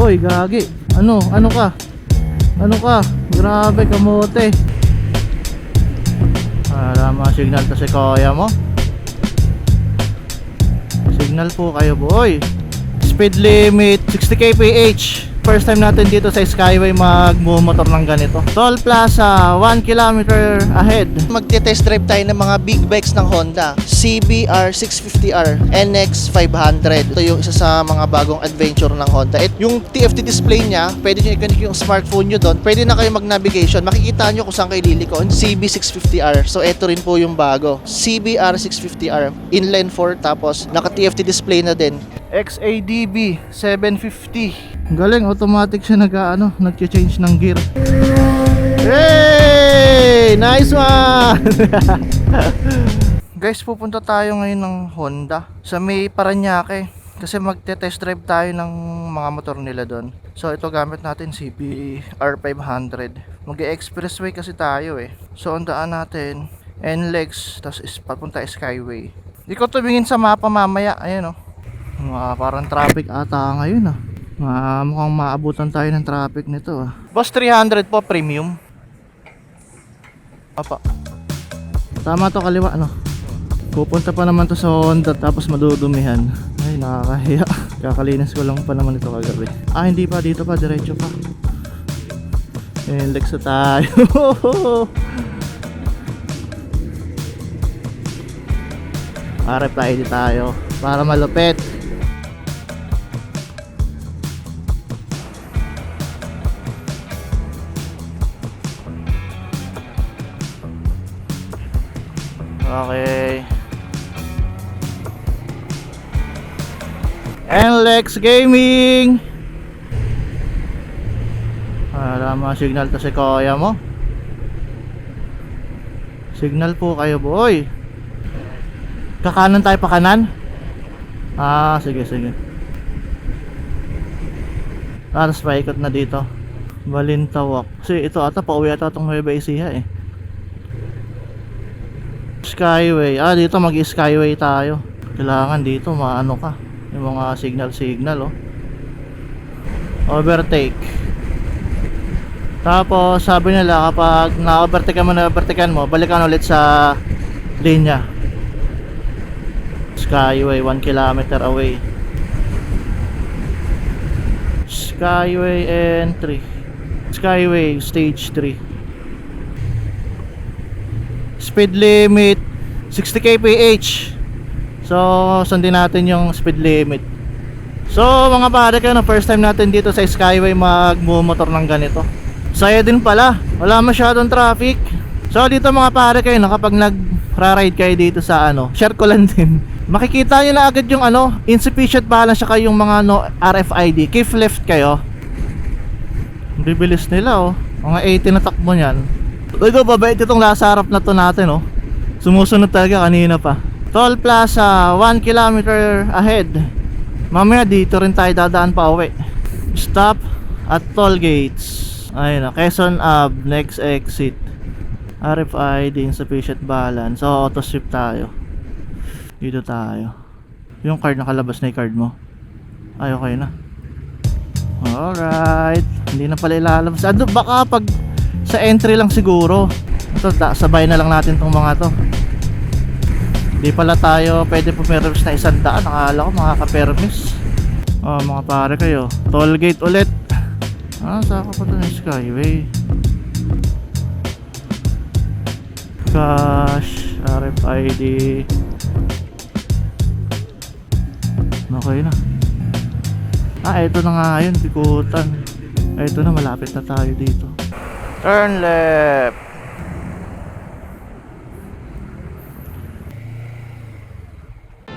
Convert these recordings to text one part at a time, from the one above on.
Oy, gagi. Ano? Ano ka? Ano ka? Grabe, kamote. Para mga signal to si kuya mo. Signal po kayo, boy. Speed limit 60 kph. First time natin dito sa Skyway magmumotor ng ganito. Toll Plaza, 1 kilometer ahead. Magte-test drive tayo ng mga big bikes ng Honda. CBR 650R, NX 500. Ito yung isa sa mga bagong adventure ng Honda. At yung TFT display niya, pwede nyo i-connect yung smartphone nyo doon. Pwede na kayo mag-navigation. Makikita nyo kung saan kayo liliko. CB650R. So, ito rin po yung bago. CBR 650R. Inline 4, tapos naka-TFT display na din. XADB 750. Galing, automatic siya nag ano, nag-change ng gear. Hey! Nice one! Guys, pupunta tayo ngayon ng Honda sa may Paranaque kasi magte-test drive tayo ng mga motor nila doon. So ito gamit natin CBR 500. Mag-expressway kasi tayo eh. So ang daan natin NLEX tapos papunta Skyway. Di ko tumingin sa mapa mamaya. Ayan oh. Mga parang traffic ata ngayon ah. Mga mukhang maabutan tayo ng traffic nito ah. Boss 300 po premium. Apa. Tama to kaliwa no. Pupunta pa naman to sa Honda tapos madudumihan. Ay nakakahiya. Kakalinis ko lang pa naman ito kagabi. Ah hindi pa dito pa diretso pa. Lex na tayo. RFID tayo para malupit. Okay. NLEX Gaming! Para mga signal to si kuya mo. Signal po kayo boy. Kakanan tayo pa kanan? Ah, sige sige. Tapos paikot na dito. Balintawak. Kasi ito ata pauwi ata itong Nueva Ecija eh. Skyway. Ah, dito mag-skyway tayo. Kailangan dito maano ka. Yung mga signal-signal, oh. Overtake. Tapos, sabi nila kapag na-overtake mo na overtakean mo, balikan ulit sa linya. Skyway, 1 kilometer away. Skyway entry. Skyway, stage 3 speed limit 60 kph so sundin natin yung speed limit. So mga pare kayo na first time natin dito sa Skyway magmumotor ng ganito. Saya din pala. Wala masyadong traffic. So dito mga pare kayo na kapag nag ride kayo dito sa ano share ko lang din. Makikita nyo na agad yung ano insufficient balance saka yung mga no RFID keep left kayo. Ang bibilis nila oh. Mga 80 na takbo niyan. Ito, babait itong nasa harap na to natin, oh. Sumusunod talaga kanina pa. Toll Plaza, 1 kilometer ahead. Mamaya dito rin tayo dadaan pa uwi. Stop at toll gates. Ayun na, Quezon Ave, next exit. RFID, insufficient balance. So, auto shift tayo. Dito tayo. Yung card nakalabas na yung card mo. Ay, okay na. Alright. Hindi na pala ilalabas. Ano, baka pag sa entry lang siguro. Ito, sabay na lang natin tong mga to. Hindi pala tayo pwede pumirmis na isang daan. Nakala ko makaka-permis. Oh, mga pare kayo. Toll gate ulit. Ah, saan ka pa ng Skyway? Cash, RFID. Okay na. Ah, ito na nga yun, Bikutan. Ah, Ito na, malapit na tayo dito. Turn left.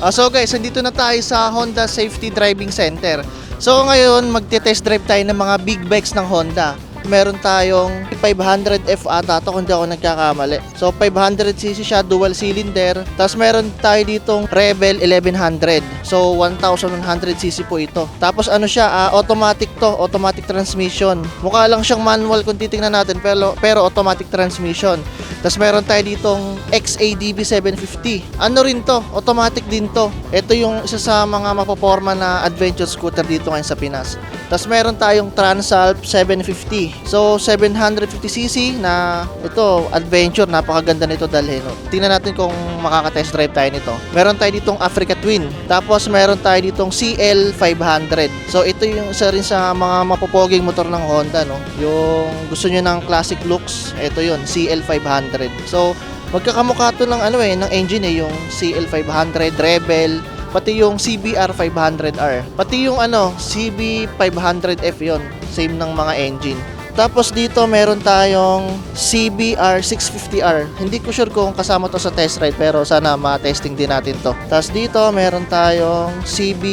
Ah, so guys, nandito na tayo sa Honda Safety Driving Center. So ngayon, magte-test drive tayo ng mga big bikes ng Honda. Meron tayong 500F ata to kung di ako nagkakamali. So 500cc siya, dual cylinder. Tapos meron tayo ditong Rebel 1100. So 1100cc po ito. Tapos ano siya, ah, automatic to, automatic transmission. Mukha lang siyang manual kung titingnan natin pero, pero automatic transmission. Tapos meron tayo ditong XADB 750. Ano rin to? Automatic din to. Ito yung isa sa mga mapoporma na adventure scooter dito ngayon sa Pinas. Tapos meron tayong Transalp 750. So 750cc na ito adventure, napakaganda nito dalhin. No? Tingnan natin kung makaka-test drive tayo nito. Meron tayo ditong Africa Twin. Tapos meron tayo ditong CL 500. So ito yung isa rin sa mga mapopoging motor ng Honda no. Yung gusto niyo ng classic looks, ito yun, CL 500. So magkakamukha to ng ano eh, ng engine eh, yung CL 500 Rebel, pati yung CBR 500R. Pati yung ano, CB 500F yon same ng mga engine. Tapos dito meron tayong CBR 650R. Hindi ko sure kung kasama to sa test ride pero sana ma-testing din natin to. Tapos dito meron tayong CB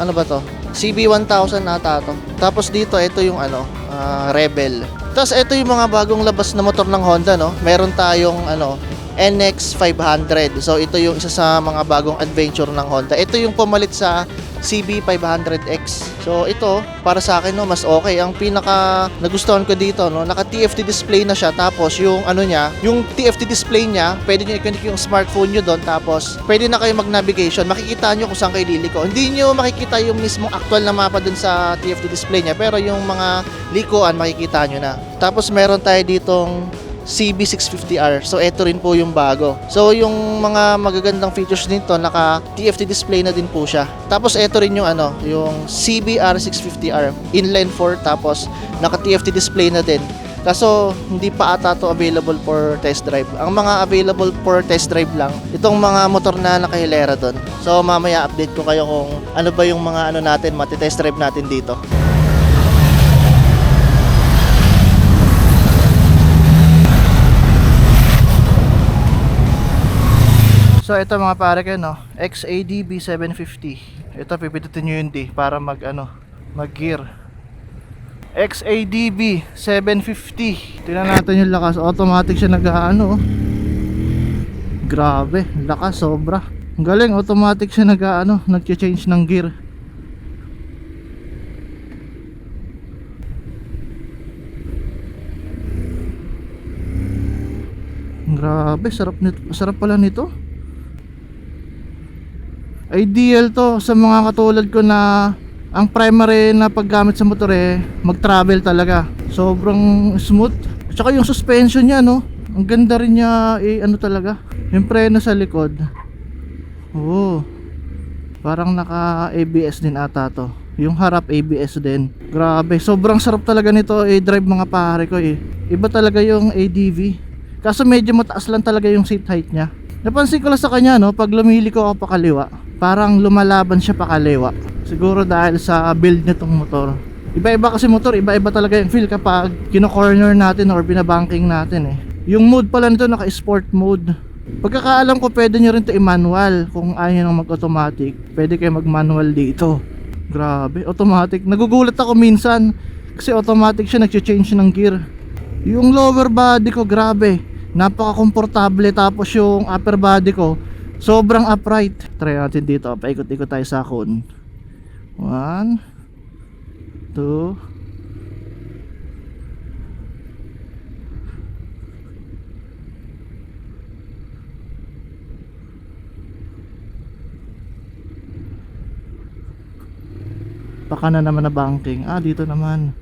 ano ba to? CB 1000 ata to. Tapos dito ito yung ano, ah, Rebel. Tapos ito yung mga bagong labas na motor ng Honda no. Meron tayong ano NX 500. So ito yung isa sa mga bagong adventure ng Honda. Ito yung pumalit sa CB 500X. So ito para sa akin no mas okay. Ang pinaka nagustuhan ko dito no, naka TFT display na siya tapos yung ano niya, yung TFT display niya, pwede niyo i-connect yung smartphone niyo doon tapos pwede na kayo mag-navigation. Makikita niyo kung saan kayo liliko. Hindi niyo makikita yung mismong actual na mapa doon sa TFT display niya pero yung mga likuan makikita niyo na. Tapos meron tayo ditong CB650R. So ito rin po yung bago. So yung mga magagandang features nito naka TFT display na din po siya. Tapos ito rin yung ano, yung CBR650R inline 4 tapos naka TFT display na din. Kaso hindi pa ata to available for test drive. Ang mga available for test drive lang, itong mga motor na nakahilera doon. So mamaya update ko kayo kung ano ba yung mga ano natin, mati-test drive natin dito. So ito mga pare kayo no, XADB 750. Ito pipindutin nyo yun di para mag ano, mag gear. XADB 750. Tingnan natin yung lakas. Automatic siya nag-ano. oh. Grabe, lakas sobra. Galing, automatic siya nag-ano, nag-change ng gear. Grabe, sarap nito. Sarap pala nito. Ideal to sa mga katulad ko na ang primary na paggamit sa motor eh mag-travel talaga. Sobrang smooth. Tsaka yung suspension niya no. Ang ganda rin niya eh ano talaga. Yung preno sa likod. Oo. Parang naka ABS din ata to. Yung harap ABS din. Grabe, sobrang sarap talaga nito i-drive mga pare ko eh. Iba talaga yung ADV. Kaso medyo mataas lang talaga yung seat height niya. Napansin ko lang sa kanya no, pag lumiliko ako pa kaliwa, parang lumalaban siya pa kaliwa. Siguro dahil sa build nitong motor. Iba-iba kasi motor, iba-iba talaga yung feel kapag kino-corner natin or binabanking natin eh. Yung mode pala nito naka-sport mode. Pagkakaalam ko pwede nyo rin to i-manual kung ayaw nyo mag-automatic. Pwede kayo mag-manual dito. Grabe, automatic. Nagugulat ako minsan kasi automatic siya nag-change ng gear. Yung lower body ko, grabe. Napaka-komportable tapos yung upper body ko sobrang upright. Try natin dito. Paikot-ikot tayo sa kon. One. Two. Baka na naman na banking. Ah, dito naman.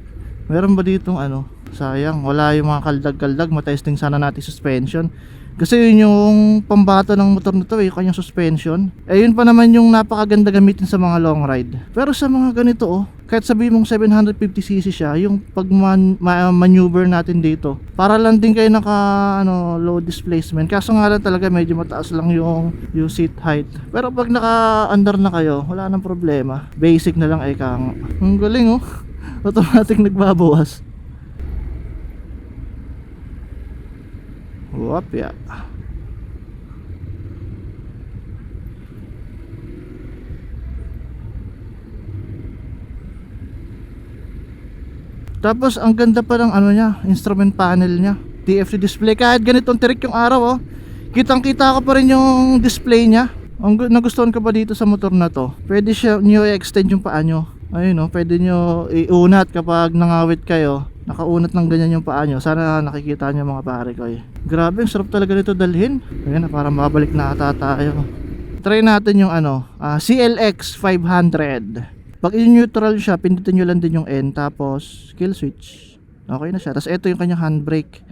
Meron ba ditong ano? Sayang, wala yung mga kaldag-kaldag. Matesting sana natin suspension. Kasi yun yung pambato ng motor nito eh, yung kanyang suspension. Eh yun pa naman yung napakaganda gamitin sa mga long ride. Pero sa mga ganito oh, kahit sabi mong 750cc siya, yung pag man, ma- maneuver natin dito, para lang din kayo naka ano, low displacement. Kaso nga lang talaga medyo mataas lang yung, yung seat height. Pero pag naka under na kayo, wala nang problema. Basic na lang eh kang. Ang galing oh. Automatic nagbabawas. Wap ya. Tapos ang ganda pa ng ano niya, instrument panel niya. TFT display kahit ganitong tirik yung araw oh. Kitang-kita ko pa rin yung display niya. Ang gu- nagustuhan ko pa dito sa motor na to. Pwede siya niyo i-extend yung paa nyo. Ayun oh, pwede nyo iunat kapag nangawit kayo. Nakaunat ng ganyan yung paa nyo. Sana nakikita nyo mga pare ko eh. Grabe, ang sarap talaga nito dalhin. Ayun na, para mabalik na ata tayo. Try natin yung ano, ah, CLX 500. Pag in-neutral siya, pindutin nyo lang din yung N tapos kill switch. Okay na siya. Tapos ito yung kanyang handbrake.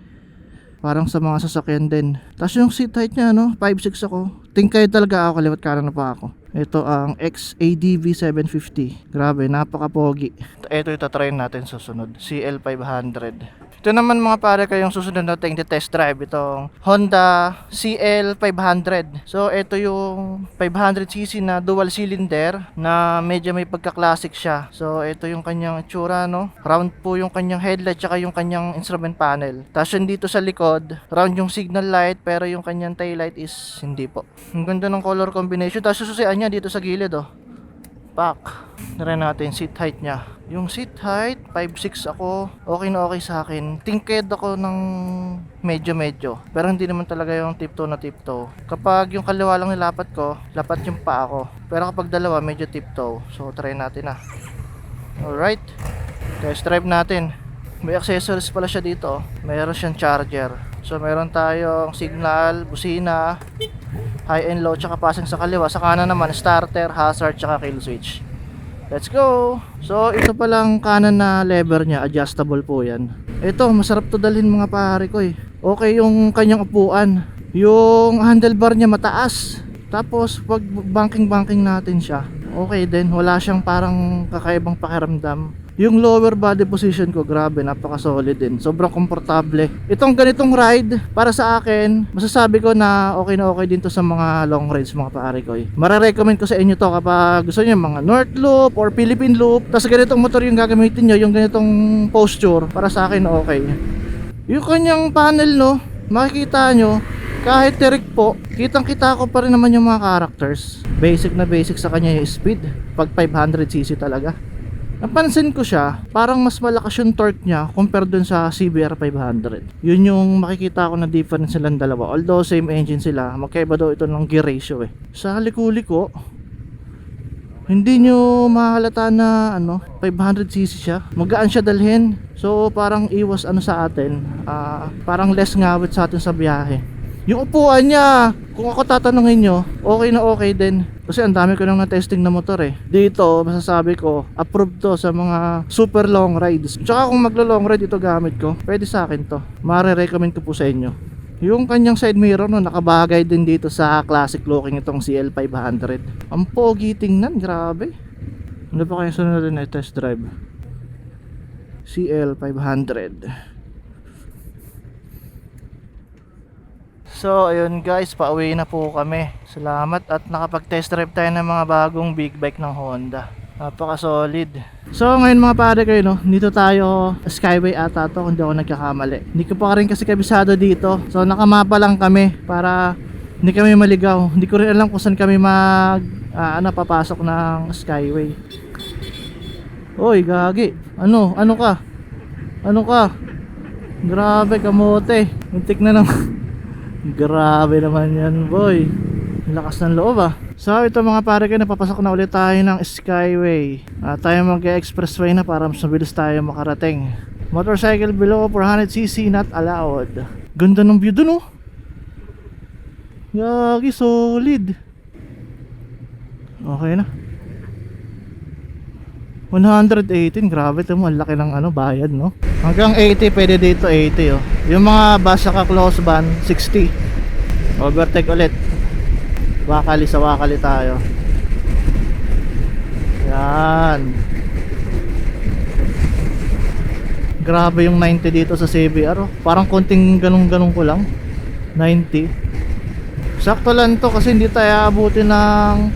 Parang sa mga sasakyan din. Tapos yung seat height niya, no? 5'6 ako. Tingkay talaga ako, kaliwat kanan na pa ako. Ito ang XADV 750. Grabe, napaka-pogi. Ito yung tatry natin susunod. CL500. Ito naman mga pare kayong susunod natin test drive itong Honda CL500. So ito yung 500cc na dual cylinder na medyo may pagka-classic siya. So ito yung kanyang itsura no. Round po yung kanyang headlight tsaka yung kanyang instrument panel. Tapos yung dito sa likod, round yung signal light pero yung kanyang tail light is hindi po. Ang ganda ng color combination. Tapos sususian niya dito sa gilid oh. Pak. Try natin seat height niya. Yung seat height, 5'6 ako. Okay na okay sa akin. Tingked ako ng medyo-medyo. Pero hindi naman talaga yung tiptoe na tiptoe. Kapag yung kaliwa lang nilapat ko, lapat yung pa ako. Pero kapag dalawa, medyo tiptoe. So, try natin na. Alright. Test drive natin. May accessories pala siya dito. oh. Mayroon siyang charger. So, meron tayong signal, busina, high and low, tsaka passing sa kaliwa. Sa kanan naman, starter, hazard, tsaka kill switch. Let's go! So, ito palang kanan na lever niya, adjustable po yan. Ito, masarap to dalhin mga pare ko eh. Okay yung kanyang upuan. Yung handlebar niya mataas. Tapos, pag banking-banking natin siya, okay din. Wala siyang parang kakaibang pakiramdam. Yung lower body position ko, grabe, napaka-solid din. Sobrang komportable. Itong ganitong ride, para sa akin, masasabi ko na okay na okay din to sa mga long rides mga pare ko. eh. Mare-recommend ko sa inyo to kapag gusto niyo mga North Loop or Philippine Loop. Tapos ganitong motor yung gagamitin nyo, yung ganitong posture, para sa akin okay. Yung kanyang panel no, makikita nyo, kahit tirik po, kitang kita ko pa rin naman yung mga characters. Basic na basic sa kanya yung speed. Pag 500cc talaga. Napansin ko siya, parang mas malakas yung torque niya compared dun sa CBR 500. Yun yung makikita ko na difference silang dalawa. Although same engine sila, magkaiba daw ito ng gear ratio eh. Sa liko-liko, hindi nyo mahalata na ano 500cc siya magaan siya dalhin so parang iwas ano sa atin ah, parang less ngawit sa atin sa biyahe yung upuan niya kung ako tatanungin nyo okay na okay din kasi ang dami ko nang na-testing na motor eh dito masasabi ko approved to sa mga super long rides tsaka kung maglo long ride ito gamit ko pwede sa akin to mare-recommend ko po sa inyo yung kanyang side mirror no, nakabagay din dito sa classic looking itong CL500. Ang pogi tingnan, grabe. Ano pa kaya sunod na test drive? CL500. So, ayun guys, pauwi na po kami. Salamat at nakapag-test drive tayo ng mga bagong big bike ng Honda. Napaka solid. So ngayon mga pare kayo no, dito tayo Skyway ata to kung di ako nagkakamali. Hindi ko pa rin kasi kabisado dito. So nakamapa lang kami para hindi kami maligaw. Hindi ko rin alam kung saan kami mag ah, ano papasok ng Skyway. Oy, gagi. Ano? Ano ka? Ano ka? Grabe kamote. Muntik na naman. Grabe naman yan, boy. Lakas ng loob ah. So ito mga pare kayo, napapasok na ulit tayo ng Skyway. Ah, tayo mag-expressway na para mas mabilis tayo makarating. Motorcycle below 400cc not allowed. Ganda ng view dun oh. Yagi, solid. Okay na. 118, grabe ito mo, laki ng ano, bayad no. Hanggang 80, pwede dito 80 oh. Yung mga bus saka close van, 60. Overtake ulit. Wakali sa wakali tayo. Yan. Grabe yung 90 dito sa CBR. oh. Parang konting ganun-ganun ko lang. 90. Sakto lang to kasi hindi tayo abutin ng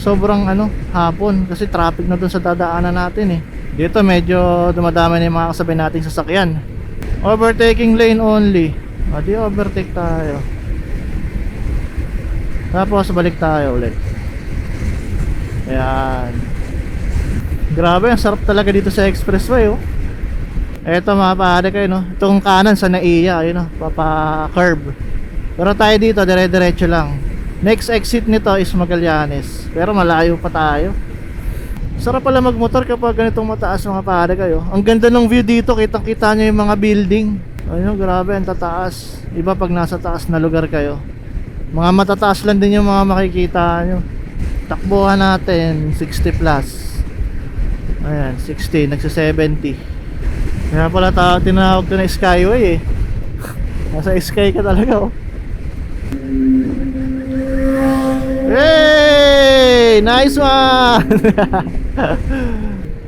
sobrang ano, hapon kasi traffic na dun sa dadaanan natin eh. Dito medyo dumadami na yung mga kasabay nating sasakyan. Overtaking lane only. O overtake tayo. Tapos balik tayo ulit. Ayan. Grabe, ang sarap talaga dito sa expressway oh. Eto mga pare kayo no. Itong kanan sa naiya, ayun no, papa curve. Pero tayo dito dire-diretso lang. Next exit nito is Magallanes. Pero malayo pa tayo. Sarap pala magmotor kapag ganitong mataas mga pare kayo. Ang ganda ng view dito, kitang-kita nyo yung mga building. Ayun, grabe, ang tataas. Iba pag nasa taas na lugar kayo. Mga matataas lang din yung mga makikita nyo. Takbuhan natin, 60 plus. Ayan, 60, nagsa 70. Kaya pala ta tinawag ko na Skyway eh. Nasa sky ka talaga oh. Hey! Nice one!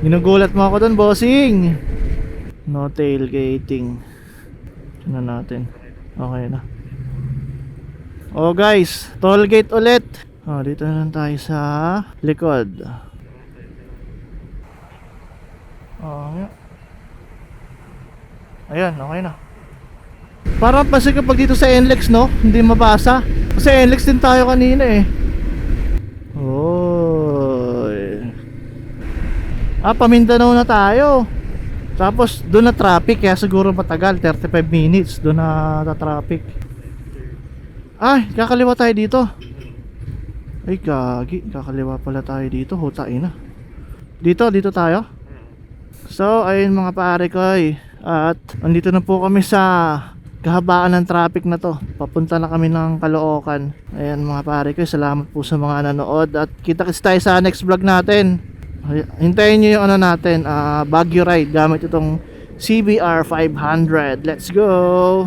Ginugulat mo ako doon, bossing. No tailgating. Tingnan natin. Okay na. Oh guys, toll gate ulit. Oh, dito na lang tayo sa likod. Oh, yeah. Ayan, okay na. Parang kasi kapag dito sa NLEX, no? Hindi mabasa. Kasi NLEX din tayo kanina eh. Oy. Ah, Pamindanao na tayo. Tapos doon na traffic kaya siguro matagal 35 minutes doon na traffic. Ay, kakaliwa tayo dito. Ay, gagi, kakaliwa pala tayo dito. Hutain na. Dito, dito tayo. So, ayun mga pare ko. At andito na po kami sa kahabaan ng traffic na to. Papunta na kami ng Caloocan. Ayan mga pare ko, salamat po sa mga nanood at kita-kits tayo sa next vlog natin. Ay- Hintayin nyo yung ano natin, ah, Baguio ride gamit itong CBR 500. Let's go!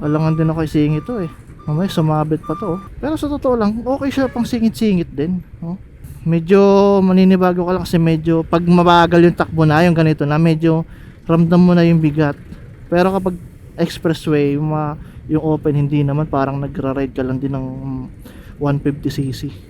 Alangan din ako singit to eh. Mamaya sumabit pa to. oh. Pero sa totoo lang, okay siya pang singit-singit din. Oh. Medyo maninibago ka lang kasi medyo pag mabagal yung takbo na, yung ganito na, medyo ramdam mo na yung bigat. Pero kapag expressway, yung, mga- yung open, hindi naman parang nagra-ride ka lang din ng 150cc.